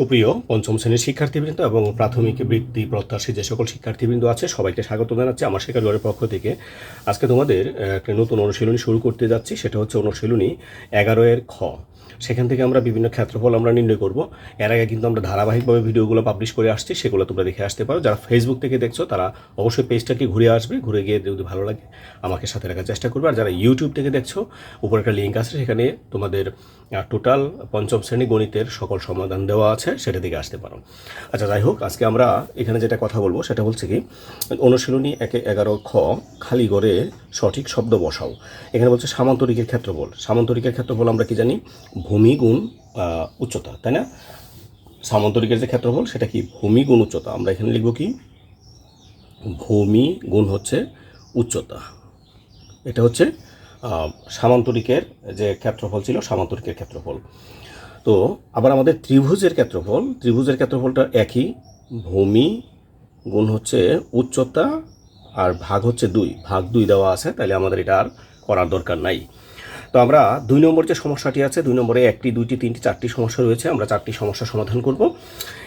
সুপ্রিয় পঞ্চম শ্রেণির শিক্ষার্থীবৃন্দ এবং প্রাথমিক বৃত্তি প্রত্যাশী যে সকল শিক্ষার্থীবৃন্দ আছে, সবাইকে স্বাগত জানাচ্ছি আমার শেখা জোয়ারের পক্ষ থেকে। আজকে তোমাদের একটা নতুন অনুশীলনী শুরু করতে যাচ্ছি, সেটা হচ্ছে অনুশীলনী এগারো এর খ। সেখান থেকে আমরা বিভিন্ন ক্ষেত্রফল আমরা নির্ণয় করব। এর আগে কিন্তু আমরা ধারাবাহিকভাবে ভিডিওগুলো পাবলিশ করে আসছি, সেগুলো তোমরা দেখে আসতে পারো। যারা ফেসবুক থেকে দেখছ, তারা অবশ্যই পেজটাকে ঘুরে আসবে, ঘুরে গিয়ে যদি ভালো লাগে, আমাকে সাথে রাখার চেষ্টা করবে। আর যারা ইউটিউব থেকে দেখছ, উপরে একটা লিঙ্ক আছে, সেখানে তোমাদের টোটাল পঞ্চম শ্রেণি গণিতের সকল সমাধান দেওয়া আছে, সেটা দিকে আসতে পারো। আচ্ছা যাই হোক, আজকে আমরা এখানে যেটা কথা বলব, সেটা বলছে কি, অনুশীলনী একে এগারো খ, খালি করে সঠিক শব্দ বসাও। এখানে বলছে সামান্তরিকের ক্ষেত্রফল। সামান্তরিকের ক্ষেত্রফল আমরা কি জানি? ভূমি গুণ উচ্চতা, তাই না? সামান্তরিকের যে ক্ষেত্রফল, সেটা কি? ভূমি গুণ উচ্চতা। আমরা এখানে লিখব কি? ভূমি গুণ হচ্ছে উচ্চতা। এটা হচ্ছে সামান্তরিকের যে ক্ষেত্রফল ছিল, সামান্তরিকের ক্ষেত্রফল। তো আবার আমাদের ত্রিভুজের ক্ষেত্রফল, ত্রিভুজের ক্ষেত্রফলটা একই। ভূমি গুণ হচ্ছে উচ্চতা, আর ভাগ হচ্ছে দুই। ভাগ দুই দেওয়া আছে তাহলে আমাদের এটা আর করার দরকার নাই। তো আমরা দুই নম্বর যে সমস্যাটি আছে, দুই নম্বরে একটি, দুইটি, তিনটি, চারটি সমস্যা রয়েছে, আমরা চারটি সমস্যার সমাধান করব।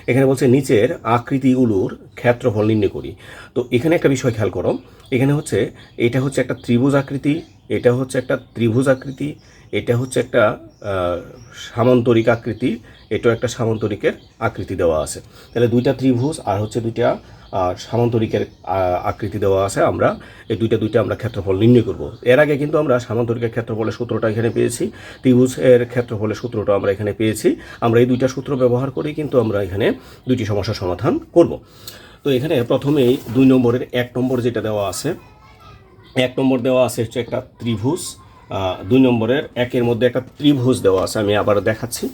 এখানে বলছে নিচের আকৃতিগুলোর ক্ষেত্রফল নির্ণয় করি। তো এখানে একটা বিষয় খেয়াল করো, এখানে হচ্ছে এটা হচ্ছে একটা ত্রিভুজ আকৃতি, এটা হচ্ছে একটা ত্রিভুজ আকৃতি, এটা হচ্ছে একটা সামান্তরিক আকৃতি, এটাও একটা সামান্তরিকের আকৃতি দেওয়া আছে। তাহলে দুইটা ত্রিভুজ আর হচ্ছে দুইটা সামান্তরিকের আকৃতি দেওয়া আছে, আমরা এই দুইটা দুইটা আমরা ক্ষেত্রফল নির্ণয় করব। এর আগে কিন্তু আমরা সামান্তরিকের ক্ষেত্রফলের সূত্রটা এখানে পেয়েছি, ত্রিভুজের ক্ষেত্রফলের সূত্রটা আমরা এখানে পেয়েছি। আমরা এই দুইটা সূত্র ব্যবহার করে কিন্তু আমরা এখানে দুইটি সমস্যার সমাধান করব। তো এখানে প্রথমেই দুই নম্বরের এক নম্বর যেটা দেওয়া আছে, এক নম্বর দেওয়া আছে হচ্ছে একটা ত্রিভুজ দুই নম্বরের একের মধ্যে একটা ত্রিভুজ দেওয়া আছে, আমি আবার দেখাচ্ছি।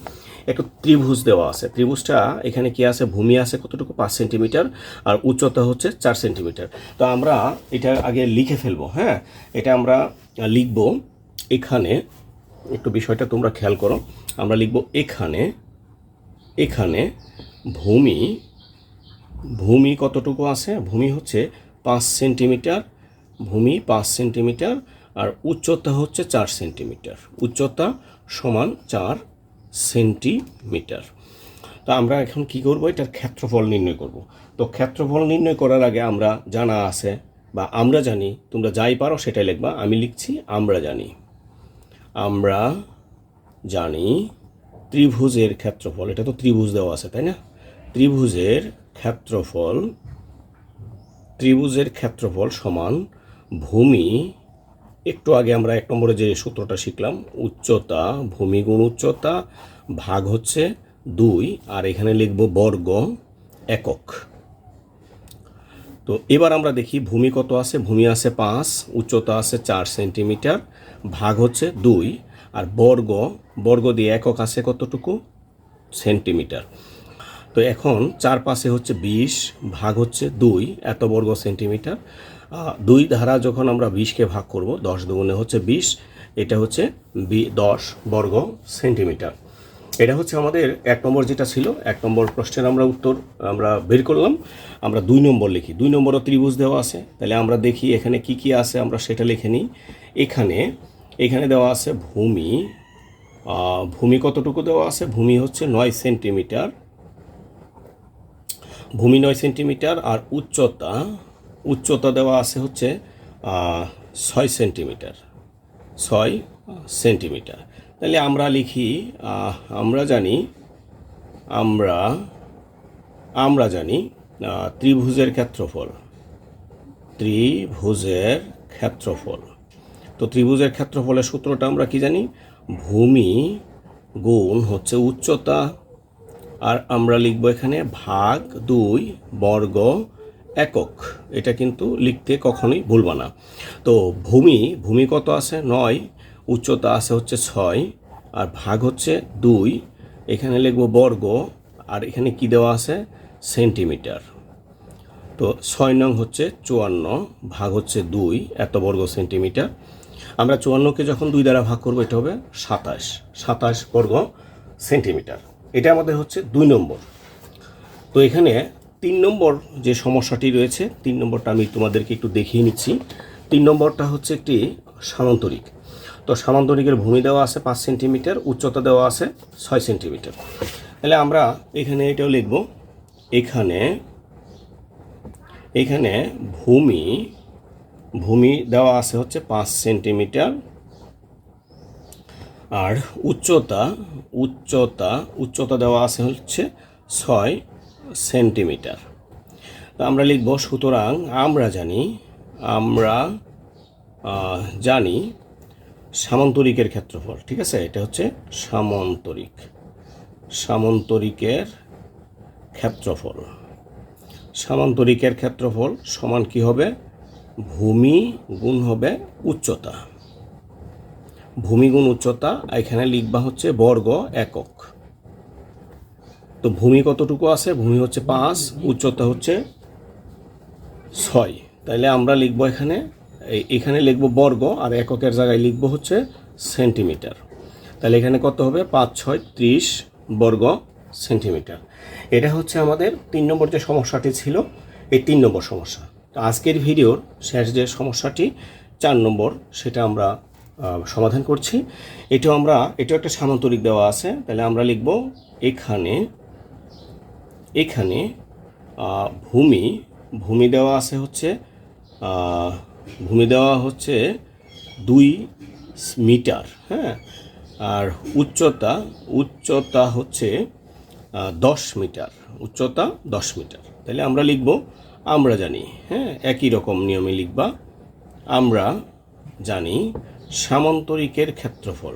একটা ত্রিভুজ দেওয়া আছে। ত্রিভুজটা এখানে কি আছে? ভূমি আছে কতটুকু? পাঁচ সেন্টিমিটার। আর উচ্চতা হচ্ছে চার সেন্টিমিটার। তো আমরা এটা আগে লিখে ফেলব হ্যাঁ? এটা আমরা লিখব এখানে। একটু বিষয়টা তোমরা খেয়াল করো। আমরা লিখব এখানে এখানে ভূমি ভূমি কতটুকু আছে? ভূমি হচ্ছে পাঁচ সেন্টিমিটার, ভূমি পাঁচ সেন্টিমিটার, আর উচ্চতা হচ্ছে চার সেন্টিমিটার। উচ্চতা সমান চার সেন্টিমিটার। তো আমরা এখন কি করব? এটার ক্ষেত্রফল নির্ণয় করব। তো ক্ষেত্রফল নির্ণয় করার আগে আমরা জানা আছে বা আমরা জানি, তোমরা যাই পারো সেটাই লিখবা। আমি লিখছি, আমরা জানি। আমরা জানি ত্রিভুজের ক্ষেত্রফল, এটা তো ত্রিভুজ দেওয়া আছে, তাই না? ত্রিভুজের ক্ষেত্রফল ত্রিভুজের ক্ষেত্রফল সমান ভূমি একটু আগে আমরা এক নম্বরে যে সূত্রটা শিখলাম, উচ্চতা, ভূমিগুণ উচ্চতা, ভাগ হচ্ছে দুই, আর এখানে লিখব বর্গ একক। তো এবার আমরা দেখি ভূমি কত আছে? ভূমি আছে পাঁচ, উচ্চতা আছে চার সেন্টিমিটার, ভাগ হচ্ছে দুই, আর বর্গ বর্গ দিয়ে একক আছে কতটুকু? সেন্টিমিটার। তো এখন চার পাশে হচ্ছে বিশ, ভাগ হচ্ছে দুই, এত বর্গ সেন্টিমিটার। দুই ধারা যখন আমরা বিশকে ভাগ করব, দশ দুগুণে হচ্ছে বিশ, এটা হচ্ছে বি, দশ বর্গ সেন্টিমিটার। এটা হচ্ছে আমাদের এক নম্বর যেটা ছিল, এক নম্বর প্রশ্নের আমরা উত্তর আমরা বের করলাম। আমরা দুই নম্বর লিখি। দুই নম্বরও ত্রিভুজ দেওয়া আছে। তাহলে আমরা দেখি এখানে কি কি আছে, আমরা সেটা লিখে নিই। এখানে এখানে দেওয়া আছে ভূমি ভূমি কতটুকু দেওয়া আছে? ভূমি হচ্ছে নয় সেন্টিমিটার। ভূমি নয় সেন্টিমিটার আর উচ্চতা উচ্চতা দেওয়া আছে হচ্ছে ছয় সেন্টিমিটার। ছয় সেন্টিমিটার। তাহলে আমরা লিখি আমরা জানি, আমরা আমরা জানি ত্রিভুজের ক্ষেত্রফল। ত্রিভুজের ক্ষেত্রফল। তো ত্রিভুজের ক্ষেত্রফলের সূত্রটা আমরা কি জানি? ভূমি গুণ হচ্ছে উচ্চতা। আর আমরা লিখব এখানে ভাগ দুই বর্গ একক। এটা কিন্তু লিখতে কখনোই ভুলবা না। তো ভূমি ভূমি কত আছে? নয়। উচ্চতা আছে হচ্ছে ছয়। আর ভাগ হচ্ছে দুই। এখানে লিখব বর্গ। আর এখানে কি দেওয়া আছে? সেন্টিমিটার। তো ছয় নং হচ্ছে চুয়ান্ন। ভাগ হচ্ছে দুই। এত বর্গ সেন্টিমিটার। আমরা চুয়ান্নকে যখন দুই দ্বারা ভাগ করব, এটা হবে সাতাশ। সাতাশ বর্গ সেন্টিমিটার। এটা আমাদের হচ্ছে দুই নম্বর। তো এখানে তিন নম্বর যে সমস্যাটি রয়েছে, তিন নম্বরটা আমি তোমাদেরকে একটু দেখিয়ে নিচ্ছি। তিন নম্বরটা হচ্ছে একটি সামান্তরিক। তো সামান্তরিকের ভূমি দেওয়া আছে পাঁচ সেন্টিমিটার, উচ্চতা দেওয়া আছে ছয় সেন্টিমিটার। তাহলে আমরা এখানে এটাও লিখব, এখানে এখানে ভূমি ভূমি দেওয়া আছে হচ্ছে পাঁচ সেন্টিমিটার। আর উচ্চতা উচ্চতা উচ্চতা দেওয়া আছে হচ্ছে ছয় সেন্টিমিটার। তো আমরা লিখব, সুতরাং আমরা জানি আমরা জানি সামান্তরিকের ক্ষেত্রফল, ঠিক আছে? এটা হচ্ছে সামান্তরিক। সামান্তরিকের ক্ষেত্রফল। সামান্তরিকের ক্ষেত্রফল সমান কি হবে? ভূমি গুণ হবে উচ্চতা। ভূমি গুণ উচ্চতা, এখানে লিখবা হচ্ছে বর্গ একক। তো ভূমি কতটুকু আছে? ভূমি হচ্ছে পাঁচ, উচ্চতা হচ্ছে ছয়। তাইলে আমরা লিখব এখানে এখানে লিখব বর্গ, আর এককের জায়গায় লিখব হচ্ছে সেন্টিমিটার। তাহলে এখানে কত হবে? পাঁচ, ছয়, ত্রিশ বর্গ সেন্টিমিটার। এটা হচ্ছে আমাদের তিন নম্বর যে সমস্যাটি ছিল, এই তিন নম্বর সমস্যা। তো আজকের ভিডিওর শেষ যে সমস্যাটি, চার নম্বর, সেটা আমরা সমাধান করছি। এটাও আমরা, এটাও একটা সামান্তরিক দেওয়া আছে। তাহলে আমরা লিখব এখানে এখানে ভূমি ভূমি দেওয়া আছে হচ্ছে ভূমি দেওয়া হচ্ছে দুই মিটার হ্যাঁ? আর উচ্চতা উচ্চতা হচ্ছে দশ মিটার, উচ্চতা দশ মিটার। তাহলে আমরা লিখব, আমরা জানি হ্যাঁ? একই রকম নিয়মে লিখবা, আমরা জানি সামান্তরিকের ক্ষেত্রফল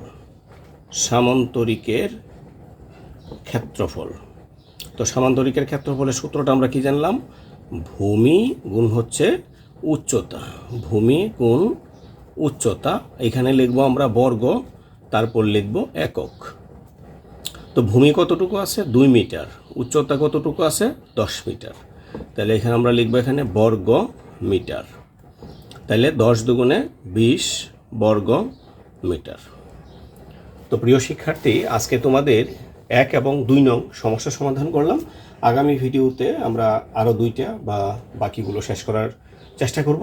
সামান্তরিকের ক্ষেত্রফল। তো সামান্তরিকের ক্ষেত্রফলের সূত্রটা আমরা কি জানলাম? ভূমি গুণ হচ্ছে উচ্চতা। ভূমি গুণ উচ্চতা। এখানে লিখব আমরা বর্গ, তারপর লিখব একক। তো ভূমি কতটুকু আছে? দুই মিটার। উচ্চতা কতটুকু আছে? দশ মিটার। তাহলে এখানে আমরা লিখব এখানে বর্গ মিটার। তাহলে দশ দুগুণে বিশ বর্গ মিটার। তো প্রিয় শিক্ষার্থী, আজকে তোমাদের এক এবং দুই নং সমস্যা সমাধান করলাম। আগামী ভিডিওতে আমরা আরও দুইটা বা বাকিগুলো শেষ করার চেষ্টা করব।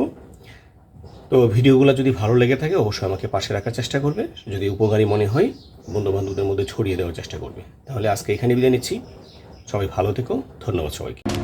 তো ভিডিওগুলো যদি ভালো লেগে থাকে, অবশ্যই আমাকে পাশে রাখার চেষ্টা করবে। যদি উপকারী মনে হয়, বন্ধুবান্ধবদের মধ্যে ছড়িয়ে দেওয়ার চেষ্টা করবে। তাহলে আজকে এখানে বিদায় নিচ্ছি। সবাই ভালো থেকো। ধন্যবাদ সবাইকে।